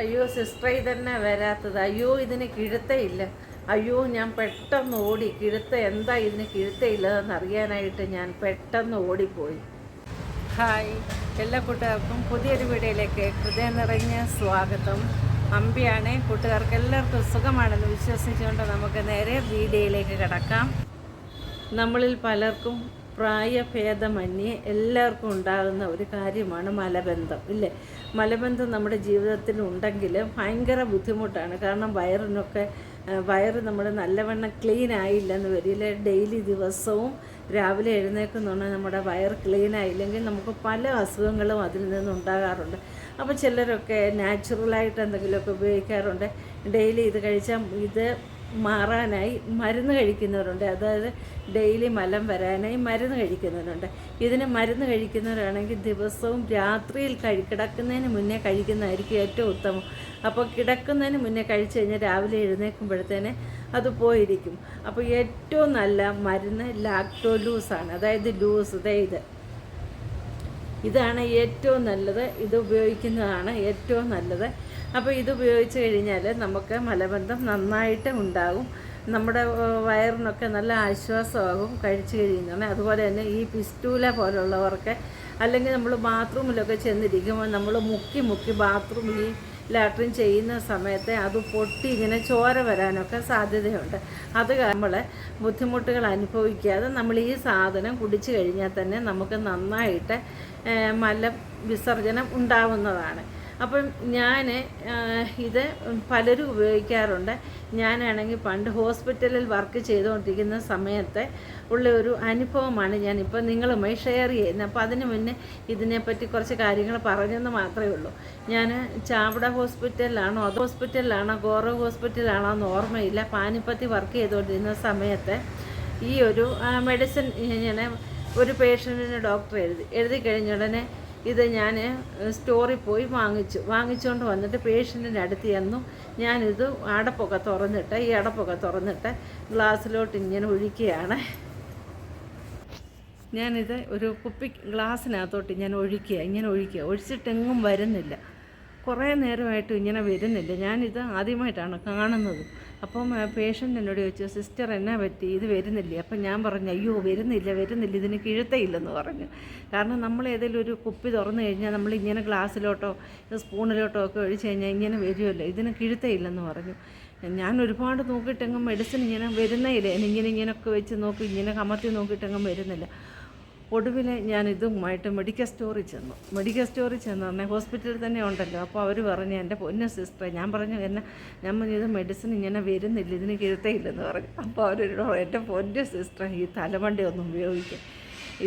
അയ്യോ സിസ്റ്റർ ഇതന്നെ വരാത്തത്. അയ്യോ ഇതിന് കിഴുത്തയില്ല അയ്യോ ഞാൻ പെട്ടെന്ന് ഓടി. കിഴുത്ത എന്താ ഇതിന് കിഴുത്തയില്ലതെന്ന് അറിയാനായിട്ട് ഞാൻ പെട്ടെന്ന് ഓടിപ്പോയി. ഹായ് എല്ലാ കൂട്ടുകാർക്കും പുതിയൊരു വീഡിയോയിലേക്ക് ഹൃദയം നിറഞ്ഞ സ്വാഗതം. അമ്പിയാണ്. കൂട്ടുകാർക്ക് എല്ലാവർക്കും സുഖമാണെന്ന് വിശ്വസിച്ചുകൊണ്ട് നമുക്ക് നേരെ വീഡിയോയിലേക്ക് കിടക്കാം. നമ്മളിൽ പലർക്കും പ്രായഭേദമന്യേ എല്ലാവർക്കും ഉണ്ടാകുന്ന ഒരു കാര്യമാണ് മലബന്ധം ഇല്ലേ? മലബന്ധം നമ്മുടെ ജീവിതത്തിൽ ഉണ്ടെങ്കിൽ ഭയങ്കര ബുദ്ധിമുട്ടാണ്. കാരണം വയറിനൊക്കെ വയറ് നമ്മുടെ നല്ലവണ്ണം ക്ലീൻ ആയില്ലെന്ന് വരില്ല. ഡെയിലി ദിവസവും രാവിലെ എഴുന്നേൽക്കുന്നുണ്ടെങ്കിൽ നമ്മുടെ വയർ ക്ലീൻ ആയില്ലെങ്കിൽ നമുക്ക് പല അസുഖങ്ങളും അതിൽ നിന്ന് ഉണ്ടാകാറുണ്ട്. അപ്പോൾ ചിലരൊക്കെ നാച്ചുറലായിട്ട് എന്തെങ്കിലുമൊക്കെ ഉപയോഗിക്കാറുണ്ട്. ഡെയിലി ഇത് കഴിച്ചാൽ ഇത് മാറാനായി മരുന്ന് കഴിക്കുന്നവരുണ്ട്. അതായത് ഡെയിലി മലം വരാനായി മരുന്ന് കഴിക്കുന്നവരുണ്ട്. ഇതിന് മരുന്ന് കഴിക്കുന്നവരാണെങ്കിൽ ദിവസവും രാത്രിയിൽ കഴി കിടക്കുന്നതിന് മുന്നേ കഴിക്കുന്നതായിരിക്കും ഏറ്റവും ഉത്തമം. അപ്പോൾ കിടക്കുന്നതിന് മുന്നേ കഴിച്ചു കഴിഞ്ഞാൽ രാവിലെ എഴുന്നേൽക്കുമ്പോഴത്തേന് അത് പോയിരിക്കും. അപ്പോൾ ഏറ്റവും നല്ല മരുന്ന് ലാക്ടോ ലൂസാണ് അതായത് ലൂസ്. ഇതേ ഇത്. ഇതാണ് ഏറ്റവും നല്ലത്. ഇത് ഉപയോഗിക്കുന്നതാണ് ഏറ്റവും നല്ലത്. അപ്പോൾ ഇത് ഉപയോഗിച്ച് കഴിഞ്ഞാൽ നമുക്ക് മലബന്ധം നന്നായിട്ട് ഉണ്ടാകും നമ്മുടെ വയറിനൊക്കെ നല്ല ആശ്വാസമാകും കഴിച്ചു കഴിയുന്നതാണ്. അതുപോലെ തന്നെ ഈ പിസ്റ്റൂല പോലുള്ളവർക്ക് അല്ലെങ്കിൽ നമ്മൾ ബാത്റൂമിലൊക്കെ ചെന്നിരിക്കുമ്പോൾ നമ്മൾ മുക്കി മുക്കി ബാത്റൂം ഈ ലാട്രിൻ ചെയ്യുന്ന സമയത്ത് അത് പൊട്ടി ഇങ്ങനെ ചോര വരാനൊക്കെ സാധ്യതയുണ്ട്. അത് നമ്മൾ ബുദ്ധിമുട്ടുകൾ അനുഭവിക്കാതെ നമ്മൾ ഈ സാധനം കുടിച്ചു കഴിഞ്ഞാൽ തന്നെ നമുക്ക് നന്നായിട്ട് മല വിസർജനം ഉണ്ടാവുന്നതാണ്. അപ്പം ഞാൻ ഇത് പലരും ഉപയോഗിക്കാറുണ്ട്. ഞാനാണെങ്കിൽ പണ്ട് ഹോസ്പിറ്റലിൽ വർക്ക് ചെയ്തുകൊണ്ടിരിക്കുന്ന സമയത്തെ ഉള്ള ഒരു അനുഭവമാണ് ഞാനിപ്പോൾ നിങ്ങളുമായി ഷെയർ ചെയ്യുന്നത്. അപ്പോൾ അതിന് മുന്നേ ഇതിനെപ്പറ്റി കുറച്ച് കാര്യങ്ങൾ പറഞ്ഞെന്ന് മാത്രമേ ഉള്ളൂ. ഞാൻ ചാവട ഹോസ്പിറ്റലിലാണോ അത് ഹോസ്പിറ്റലിലാണോ ഗോറവ് ഹോസ്പിറ്റലിലാണോ എന്ന് ഓർമ്മയില്ല. പാനിപ്പത്തി വർക്ക് ചെയ്തുകൊണ്ടിരുന്ന സമയത്തെ ഈ ഒരു മെഡിസിൻ ഇങ്ങനെ ഒരു പേഷ്യന്റിന് ഡോക്ടർ എഴുതി എഴുതി കഴിഞ്ഞ ഉടനെ ഇത് ഞാൻ സ്റ്റോറിൽ പോയി വാങ്ങിച്ചു. വാങ്ങിച്ചുകൊണ്ട് വന്നിട്ട് പേഷ്യന്റിന്റെ അടുത്ത് ചെന്നു. ഞാനിത് അടപ്പൊക്കെ തുറന്നിട്ട് ഈ അടപ്പൊക്കെ തുറന്നിട്ട് ഗ്ലാസ്സിലോട്ട് ഇങ്ങനെ ഒഴിക്കുകയാണ്. ഞാനിത് ഒരു കുപ്പി ഗ്ലാസ്സിനകത്തോട്ട് ഞാൻ ഒഴിക്കുക ഇങ്ങനെ ഒഴിക്കുക. ഒഴിച്ചിട്ടെങ്ങും വരുന്നില്ല. കുറേ നേരമായിട്ട് ഇങ്ങനെ വരുന്നില്ല. ഞാനിത് ആദ്യമായിട്ടാണ് കാണുന്നത്. അപ്പം പേഷ്യന്റ് എന്നോട് ചോദിച്ചു സിസ്റ്റർ എന്നാ പറ്റി? ഇത് വരുന്നില്ല? അപ്പം ഞാൻ പറഞ്ഞു അയ്യോ വരുന്നില്ല വരുന്നില്ല ഇതിന് കിഴുത്തയില്ലെന്ന് പറഞ്ഞു. കാരണം നമ്മൾ ഏതെങ്കിലും ഒരു കുപ്പി തുറന്നു കഴിഞ്ഞാൽ നമ്മൾ ഇങ്ങനെ ഗ്ലാസ്സിലോട്ടോ സ്പൂണിലോട്ടോ ഒക്കെ ഒഴിച്ച് കഴിഞ്ഞാൽ ഇങ്ങനെ വരുമല്ലോ ഇതിന് കിഴുത്തയില്ലെന്ന് പറഞ്ഞു. ഞാൻ ഒരുപാട് നോക്കിയിട്ടെങ്ങും മെഡിസിൻ ഇങ്ങനെ വരുന്നേ ഇല്ല. ഇങ്ങനെ ഇങ്ങനെയൊക്കെ വെച്ച് നോക്കി ഇങ്ങനെ കമത്തി നോക്കിയിട്ടെങ്ങും വരുന്നില്ല. ഒടുവിൽ ഞാൻ ഇതുമായിട്ട് മെഡിക്കൽ സ്റ്റോറിൽ ചെന്നു. മെഡിക്കൽ സ്റ്റോറിൽ ചെന്ന് പറഞ്ഞാൽ ഹോസ്പിറ്റലിൽ തന്നെ ഉണ്ടല്ലോ. അപ്പോൾ അവർ പറഞ്ഞു എന്റെ പൊന്ന സിസ്റ്ററെ ഞാൻ പറഞ്ഞു എന്നെ പറഞ്ഞു ഇത് മെഡിസിൻ ഇങ്ങനെ വരുന്നില്ല ഇതിന് കിഴത്തയില്ലെന്ന് പറഞ്ഞു. അപ്പോൾ അവർ എന്റെ പൊന്ന സിസ്റ്ററെ ഈ തലവണ്ടി ഒന്നും ഉപയോഗിക്കാം.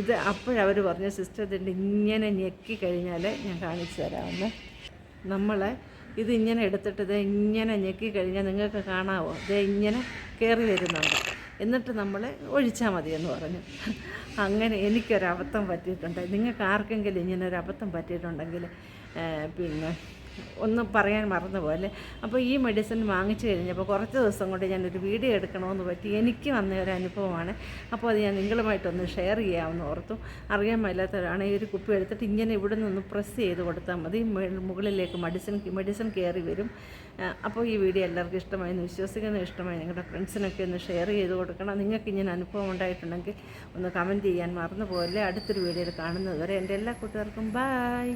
ഇത് അപ്പോഴവർ പറഞ്ഞു സിസ്റ്റർ ഇതിന്റെ ഇങ്ങനെ ഞെക്കി കഴിഞ്ഞാൽ ഞാൻ കാണിച്ചു തരാമെന്ന്. നമ്മൾ ഇത് ഇങ്ങനെ എടുത്തിട്ട് ഇത് ഇങ്ങനെ ഞെക്കി കഴിഞ്ഞാൽ നിങ്ങൾക്ക് കാണാവോ? ഇത് ഇങ്ങനെ കയറി വരുന്നുണ്ട്. എന്നിട്ട് നമ്മൾ ഒഴിച്ചാൽ മതി എന്ന് പറഞ്ഞു. അങ്ങനെ എനിക്കൊരബദ്ധം പറ്റിയിട്ടുണ്ട്. നിങ്ങൾക്ക് ആർക്കെങ്കിലും ഇങ്ങനെ ഒരു അബദ്ധം പറ്റിയിട്ടുണ്ടെങ്കിൽ പിന്നെ ഒന്നും പറയാൻ മറന്നുപോലെ അപ്പോൾ ഈ മെഡിസിൻ വാങ്ങിച്ചു കഴിഞ്ഞപ്പോൾ കുറച്ച് ദിവസം കൊണ്ട് ഞാനൊരു വീഡിയോ എടുക്കണമെന്ന് പറ്റി എനിക്ക് വന്ന ഒരു അനുഭവമാണ്. അപ്പോൾ അത് ഞാൻ നിങ്ങളുമായിട്ടൊന്ന് ഷെയർ ചെയ്യാമെന്ന് ഓർത്തു. അറിയാൻ മേലാത്തവരാണ് ഈ ഒരു കുപ്പി എടുത്തിട്ട് ഇങ്ങനെ ഇവിടെ നിന്ന് പ്രസ് ചെയ്ത് കൊടുത്താൽ മതി. മുകളിലേക്ക് മെഡിസിൻ മെഡിസിൻ കയറി വരും. അപ്പോൾ ഈ വീഡിയോ എല്ലാവർക്കും ഇഷ്ടമായി എന്ന് വിശ്വസിക്കുന്ന. ഇഷ്ടമായി നിങ്ങളുടെ ഫ്രണ്ട്സിനൊക്കെ ഒന്ന് ഷെയർ ചെയ്ത് കൊടുക്കണം. നിങ്ങൾക്ക് ഇങ്ങനെ അനുഭവം ഉണ്ടായിട്ടുണ്ടെങ്കിൽ ഒന്ന് കമന്റ് ചെയ്യാൻ മറന്നു പോകല്ലേ അടുത്തൊരു വീഡിയോയിൽ കാണുന്നത് വരെ എന്റെ എല്ലാ കൂട്ടുകാർക്കും ബായ്